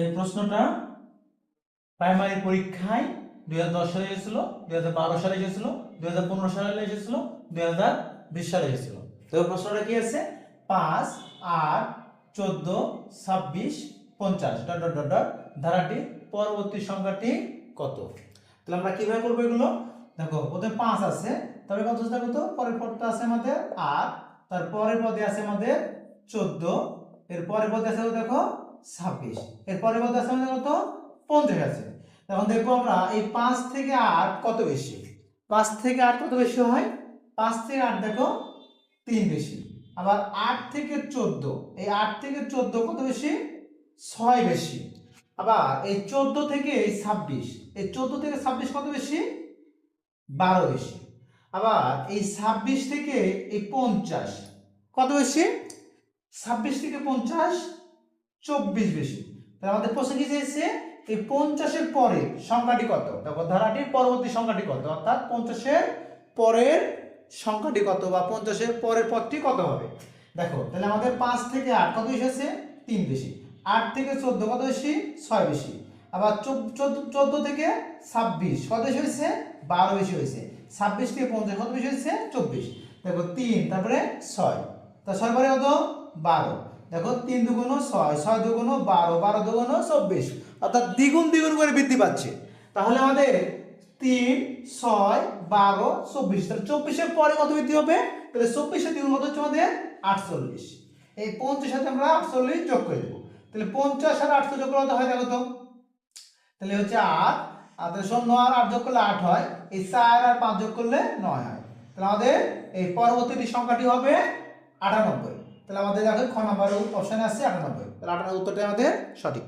এই প্রশ্নটা প্রাইমারি পরীক্ষায় দুই হাজার দশ সালে এসেছিল, দুই হাজার বারো সালে এসেছিল, দুই হাজার পনেরো সালে এসেছিল, দুই হাজার বিশ সালে এসেছিল। তো প্রশ্নটা কি আছে? পাঁচ, আট, চোদ্দ, ছাব্বিশ, পঞ্চাশ। Dot dot dot dot. ধারাটি পরবর্তী সংখ্যাটি কত? তাহলে আমরা কীভাবে করব এগুলো? দেখো প্রথমে পাঁচ আছে তবে কত দেখো তো? পরের পদটা আছে আমাদের আট তারপরের পদে আছে আমাদের চোদ্দ, এর পরের পদে আছে দেখো ছাব্বিশ। এর পরের পদে আছে আমাদের কত? পঞ্চাশ আছে। এখন দেখব আমরা এই পাঁচ থেকে আট কত বেশি? পাঁচ থেকে আট কত বেশি হয়? পাঁচ থেকে আট দেখো, তিন বেশি। আবার আট থেকে চোদ্দ, এই আট থেকে চোদ্দ কত বেশি? ছয় বেশি। আবার এই চোদ্দ থেকে এই ছাব্বিশ, এই চোদ্দ থেকে ছাব্বিশ কত বেশি? বারো বেশি। আবার এই ছাব্বিশ থেকে এই পঞ্চাশ, কত বেশি? ছাব্বিশ থেকে পঞ্চাশ চব্বিশ বেশি। তাহলে আমাদের প্রশ্ন কি চেয়েছে এই পঞ্চাশের পরে সংখ্যাটি কত? দেখো, ধারাটির পরবর্তী সংখ্যাটি কত? অর্থাৎ পঞ্চাশের পরের সংখ্যাটি কত বা পঞ্চাশের পরের পদটি কত হবে? দেখো, তাহলে আমাদের পাঁচ থেকে আট কত আছে তিন বেশি। আট থেকে চোদ্দ কত বেশি? ছয় বেশি। আবার চোদ্দ থেকে ছাব্বিশ কত বেশি হয়েছে? বারো বেশি হয়েছে। ছাব্বিশ থেকে পঞ্চাশ কত বেশি হয়েছে? চব্বিশ। দেখো, তিন, তারপরে ছয়। তা ছয় পরে কত? বারো। দেখো, তিন দুগুণ ছয় ছয় দুগুণ বারো বারো দুগুণ চব্বিশ। অর্থাৎ দ্বিগুণ দ্বিগুণ করে বৃদ্ধি পাচ্ছে। তাহলে আমাদের তিন, ছয়, বারো, চব্বিশ। তাহলে চব্বিশের পরে কত বৃদ্ধি হবে? তাহলে চব্বিশের দ্বিগুণ কত হচ্ছে আমাদের আটচল্লিশ। এই পঞ্চাশ সাথে আমরা আটচল্লিশ যোগ করে দেবো। তাহলে পঞ্চাশ আর আটশো যোগ করলে কত হয় দেখো তো? তাহলে হচ্ছে আট। আর তাহলে শূন্য আর আট যোগ করলে আট হয়। এই চার আর পাঁচ যোগ করলে নয় হয়। তাহলে আমাদের এই পরবর্তী সংখ্যাটি হবে আটানব্বই। তাহলে আমাদের দেখো খ নম্বর অপশানে আছে আটানব্বই তাহলে আটানব্বই উত্তরটা আমাদের সঠিক।